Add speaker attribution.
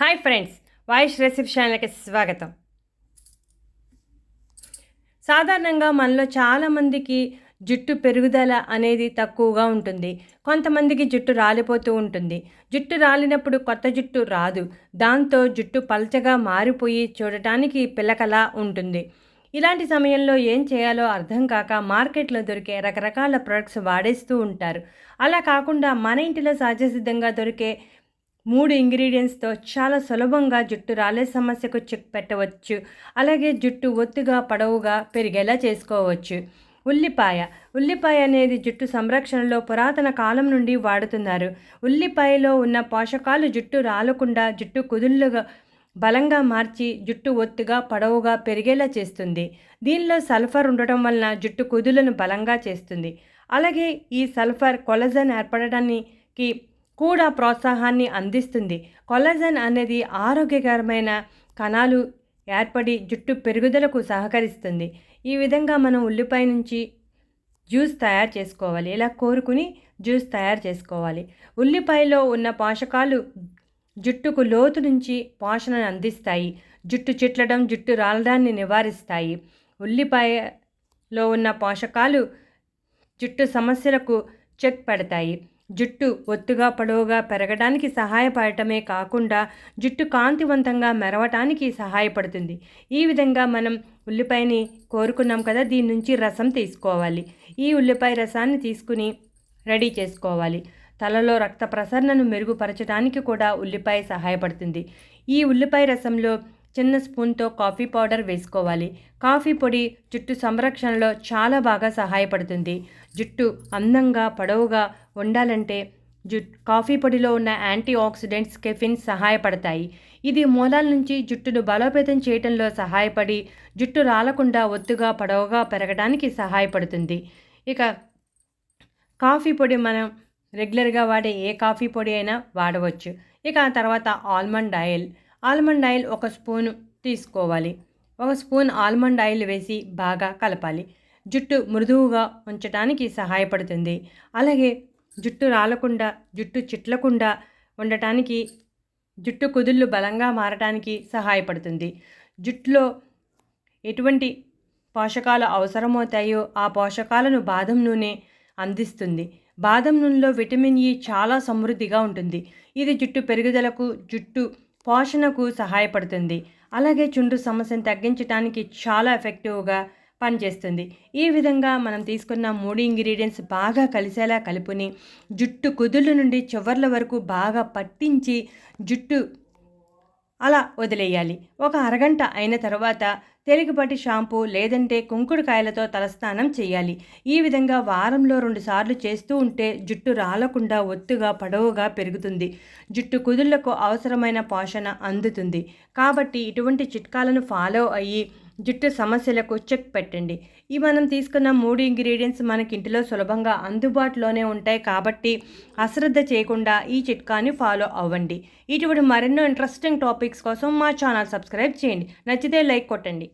Speaker 1: Hi friends voice recipe ఛానల్కి స్వాగతం. సాధారణంగా మనలో చాలామందికి జుట్టు పెరుగుదల అనేది తక్కువగా ఉంటుంది. కొంతమందికి జుట్టు రాలిపోతూ ఉంటుంది. జుట్టు రాలినప్పుడు కొత్త జుట్టు రాదు. దాంతో జుట్టు పలచగా మారిపోయి చూడటానికి పిల్లకలా ఉంటుంది. ఇలాంటి సమయంలో ఏం చేయాలో అర్థం కాక మార్కెట్లో దొరికే రకరకాల ప్రొడక్ట్స్ వాడేస్తూ ఉంటారు. అలా కాకుండా మన ఇంటిలో సహజసిద్ధంగా దొరికే మూడు ఇంగ్రీడియంట్స్తో చాలా సులభంగా జుట్టు రాలే సమస్యకు చెక్ పెట్టవచ్చు. అలాగే జుట్టు ఒత్తుగా పొడవుగా పెరిగేలా చేసుకోవచ్చు. ఉల్లిపాయ. ఉల్లిపాయ అనేది జుట్టు సంరక్షణలో పురాతన కాలం నుండి వాడుతున్నారు. ఉల్లిపాయలో ఉన్న పోషకాలు జుట్టు రాలకుండా జుట్టు కుదుళ్ళుగా బలంగా మార్చి జుట్టు ఒత్తుగా పొడవుగా పెరిగేలా చేస్తుంది. దీనిలో సల్ఫర్ ఉండటం వలన జుట్టు కుదులను బలంగా చేస్తుంది. అలాగే ఈ సల్ఫర్ కొలజన్ ఏర్పడటానికి కూడా ప్రోత్సాహాన్ని అందిస్తుంది. కొలజన్ అనేది ఆరోగ్యకరమైన కణాలు ఏర్పడి జుట్టు పెరుగుదలకు సహకరిస్తుంది. ఈ విధంగా మనం ఉల్లిపాయ నుంచి జ్యూస్ తయారు చేసుకోవాలి. ఇలా కోరుకుని జ్యూస్ తయారు చేసుకోవాలి. ఉల్లిపాయలో ఉన్న పోషకాలు జుట్టుకు లోతు నుంచి పోషణను అందిస్తాయి. జుట్టు చిట్లడం జుట్టు రాలడాన్ని నివారిస్తాయి. ఉల్లిపాయలో ఉన్న పోషకాలు జుట్టు సమస్యలకు చెక్ పెడతాయి జుట్టు ఒత్తుగా పొడవుగా పెరగడానికి సహాయపడటమే కాకుండా జుట్టు కాంతివంతంగా మెరవటానికి సహాయపడుతుంది. ఈ విధంగా మనం ఉల్లిపాయని కోరుకున్నాం కదా దీని నుంచి రసం తీసుకోవాలి. ఈ ఉల్లిపాయ రసాన్ని తీసుకుని రెడీ చేసుకోవాలి. తలలో రక్త ప్రసరణను మెరుగుపరచడానికి కూడా ఉల్లిపాయ సహాయపడుతుంది. ఈ ఉల్లిపాయ రసంలో చిన్న స్పూన్తో కాఫీ పౌడర్ వేసుకోవాలి. కాఫీ పొడి జుట్టు సంరక్షణలో చాలా బాగా సహాయపడుతుంది. జుట్టు అందంగా పొడవుగా ఉండాలంటే జుట్ కాఫీ పొడిలో ఉన్న యాంటీ ఆక్సిడెంట్స్ కెఫిన్స్ సహాయపడతాయి. ఇది మూలాల నుంచి జుట్టును బలోపేతం చేయడంలో సహాయపడి జుట్టు రాలకుండా ఒత్తుగా పొడవుగా పెరగడానికి సహాయపడుతుంది. ఇక కాఫీ పొడి మనం రెగ్యులర్గా వాడే ఏ కాఫీ పొడి అయినా వాడవచ్చు. ఇక ఆ తర్వాత ఆల్మండ్ ఆయిల్. ఆల్మండ్ ఆయిల్ ఒక స్పూన్ తీసుకోవాలి. ఒక స్పూన్ ఆల్మండ్ ఆయిల్ వేసి బాగా కలపాలి. జుట్టు మృదువుగా ఉంచడానికి సహాయపడుతుంది. అలాగే జుట్టు రాలకుండా జుట్టు చిట్లకుండా ఉండటానికి జుట్టు కుదుళ్ళు బలంగా మారటానికి సహాయపడుతుంది. జుట్టులో ఎటువంటి పోషకాలు అవసరమవుతాయో ఆ పోషకాలను బాదం నూనె అందిస్తుంది. బాదం నూనెలో విటమిన్ ఈ చాలా సమృద్ధిగా ఉంటుంది. ఇది జుట్టు పెరుగుదలకు జుట్టు పోషణకు సహాయపడుతుంది. అలాగే చుండ్రు సమస్యను తగ్గించడానికి చాలా ఎఫెక్టివ్గా పనిచేస్తుంది. ఈ విధంగా మనం తీసుకున్న మూడు ఇంగ్రీడియంట్స్ బాగా కలిసేలా కలుపుని జుట్టు కుదుళ్ళ నుండి చివర్ల వరకు బాగా పట్టించి జుట్టు అలా వదిలేయాలి. ఒక అరగంట అయిన తర్వాత తేలికపాటి షాంపూ లేదంటే కుంకుడుకాయలతో తలస్నానం చేయాలి. ఈ విధంగా వారంలో రెండుసార్లు చేస్తూ ఉంటే జుట్టు రాలకుండా ఒత్తుగా పొడవుగా పెరుగుతుంది. జుట్టు కుదుళ్ళకు అవసరమైన పోషణ అందుతుంది. కాబట్టి ఇటువంటి చిట్కాలను ఫాలో అయ్యి జుట్టు సమస్యలకు చెక్ పెట్టండి. ఈ మనం తీసుకున్న మూడు ఇంగ్రీడియంట్స్ మనకి ఇంటిలో సులభంగా అందుబాటులోనే ఉంటాయి కాబట్టి అశ్రద్ధ చేయకుండా ఈ చిట్కాని ఫాలో అవ్వండి. ఇటువంటి మరెన్నో ఇంట్రెస్టింగ్ టాపిక్స్ కోసం మా ఛానల్ సబ్స్క్రైబ్ చేయండి. నచ్చితే లైక్ కొట్టండి.